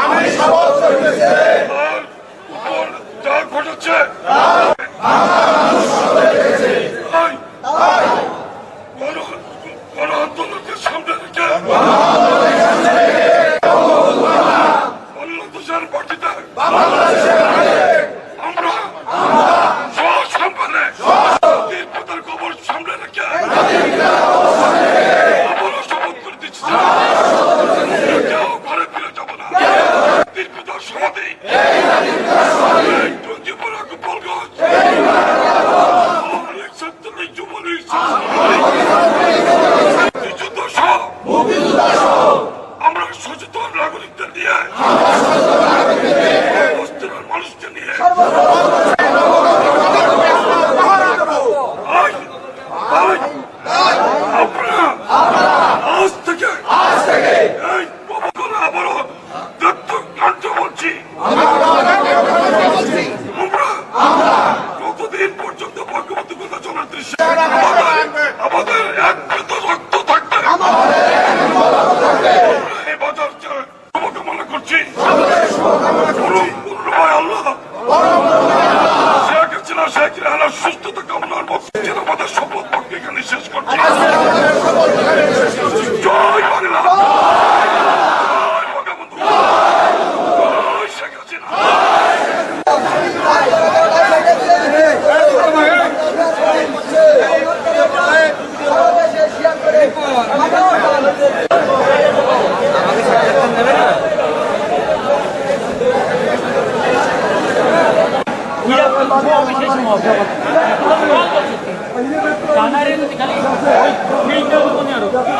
আমি শপথ করতেছি আর উপর যা ঘটেছে নিয়ে মানুষকে নিয়ে আজ আজ আপনারা আজ থেকে এই বাবাগুলো আবারও দত্ত কাণ্ড বলছি আমরা কতদিন পর্যন্ত বঙ্গবন্ধু কথা চলার দৃশ্যে আমাদের আমাদের এক বিন্দু রক্ত থাকবে এই বাজার ছেড়ে তোমাকে মনে করছি পরম পূর্ণময় আল্লাহ শেখ রেহানার সুস্থতা কামনার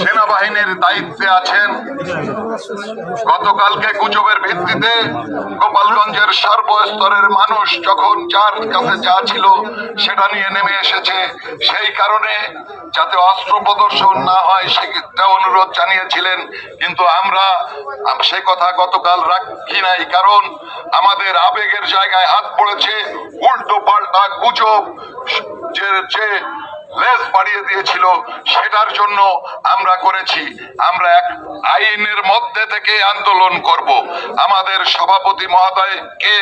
সেনাবাহিনীর দায়িত্বে আছেন, গতকালকে গুজবের ভিত্তিতে গোপালগঞ্জের সর্বস্তরের মানুষ যখন যার কাছে যা ছিল সেটা নিয়ে নেমে এসেছে, সেই কারণে যাতে অস্ত্র প্রদর্শন না হয় সেটা অনুরোধ জানিয়েছিলেন। কিন্তু আমরা সে কথা গতকাল রাখি নাই, কারণ আমাদের আবেগের জায়গায় হাত পড়েছে উল্টো পাল্টা গুজব যে লেজ বাড়িয়ে দিয়েছিল, সেটার জন্য আমরা করেছি। আমরা এক আইনের মধ্যে থেকে আন্দোলন করব। আমাদের সভাপতি মহোদয়কে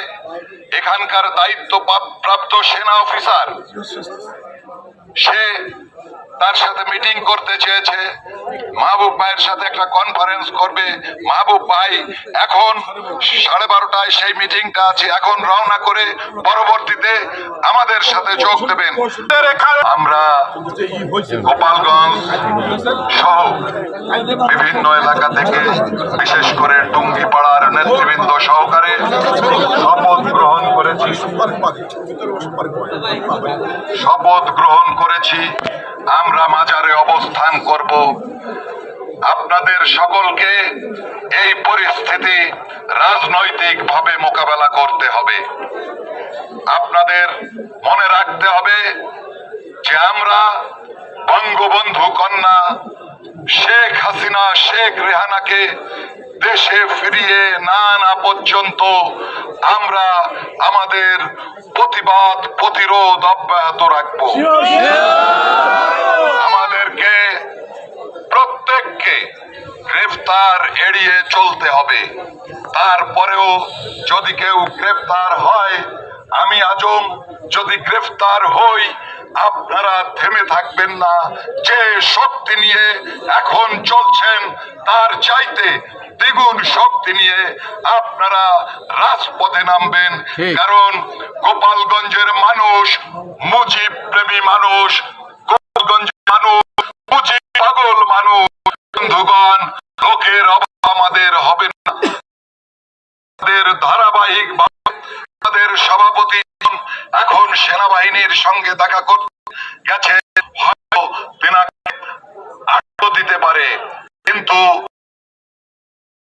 এখানকার দায়িত্ব প্রাপ্ত সেনা অফিসার। সে তার সাথে মিটিং করতে চেয়েছে। মাহবুব ভাইয়ের সাথে একটা কনফারেন্স করবে। মাহবুব ভাই, এখন সাড়ে বারোটায় সেই মিটিংটা আছে। এখন রওনা করে পরবর্তীতে আমাদের সাথে যোগ দেবেন। আমরা গোপালগঞ্জ সহ বিভিন্ন এলাকা থেকে, বিশেষ করে টুঙ্গিপাড়ার নেতৃবৃন্দ সহকারে করেছি শপথ গ্রহণ করেছি। আমরা মাজারে অবস্থান করব। আপনাদের সকলকে এই পরিস্থিতি রাজনৈতিকভাবে মোকাবেলা করতে হবে। আপনাদের মনে রাখতে হবে যে আমরা বঙ্গবন্ধু কন্যা শেখ হাসিনা, শেখ রেহানাকে দেশে ফিরিয়ে না না পর্যন্ত আমরা আমাদের প্রতিবাদ, প্রতিরোধ অব্যাহত রাখব। আমাদেরকে প্রত্যেককে গ্রেফতার এড়িয়ে চলতে হবে। তারপরেও যদি কেউ গ্রেফতার হয়, আমি আজম যদি গ্রেফতার হই আপনারা থেমে থাকবেন না। যে শক্তি নিয়ে এখন চলছেন তার চাইতে দ্বিগুণ শক্তি নিয়ে আপনারা রাজপথে নামবেন। কারণ গোপালগঞ্জের মানুষ মুজিব প্রেমী মানুষ গোপালগঞ্জের মানুষ মুজিব পাগল মানুষ। বন্ধুগণ লোকের অভাব আমাদের হবে না। ধারাবাহিক আমাদের সভাপতি এখন সেনাবাহিনীর সঙ্গে দেখা করতে গেছে। হয়তো আটক দিতে পারে। কিন্তু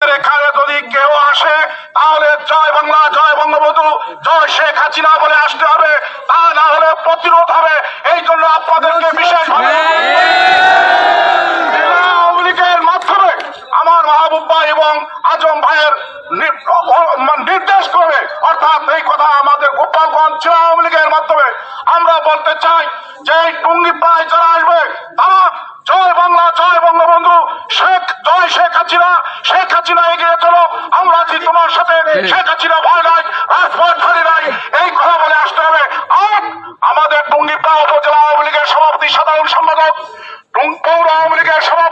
এখানে যদি কেউ আসে, তাহলে জয় বাংলা, জয় বঙ্গবন্ধু, জয় শেখ হাসিনা বলে আসতে হবে। তা না হলে প্রতিরোধ হবে। এই জন্য আপনাদেরকে বিশেষভাবে আওয়ামী লীগের মাধ্যমে আমার মাহবুব এবং আজম ভাইয়ের নির্দেশ করে অর্থাৎ এই কথা আমাদের গোপালগঞ্জ জেলা আওয়ামী লীগের মাধ্যমে আমরা বলতে চাই যে এই টুঙ্গি প্রায় যারা আসবে, তারা জয় বাংলা, জয় বঙ্গবন্ধু, শেখ, জয় শেখ হাসিনা শেখ হাসিনা এগিয়ে চলো, আমরা আছি তোমার সাথে, শেখ হাসিনা ভয় নাই, রাজপথ ধরে নাই, এই কথা বলে আসতে হবে। আর আমাদের টুঙ্গিপাড়া উপজেলা আওয়ামী লীগের সভাপতি, সাধারণ সম্পাদক পৌর আওয়ামী লীগের সভাপতি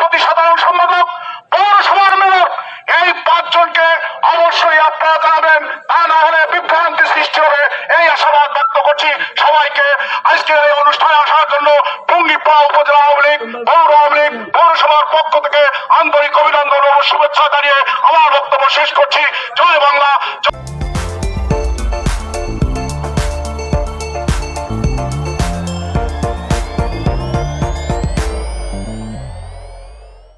আজকের এই অনুষ্ঠানে আসার জন্য টুঙ্গিপা উপজেলা আওয়ামী লীগ, পৌর আওয়ামী লীগ, পৌরসভার পক্ষ থেকে আন্তরিক অভিনন্দন ও শুভেচ্ছা জানিয়ে আমার বক্তব্য শেষ করছি। জয় বাংলা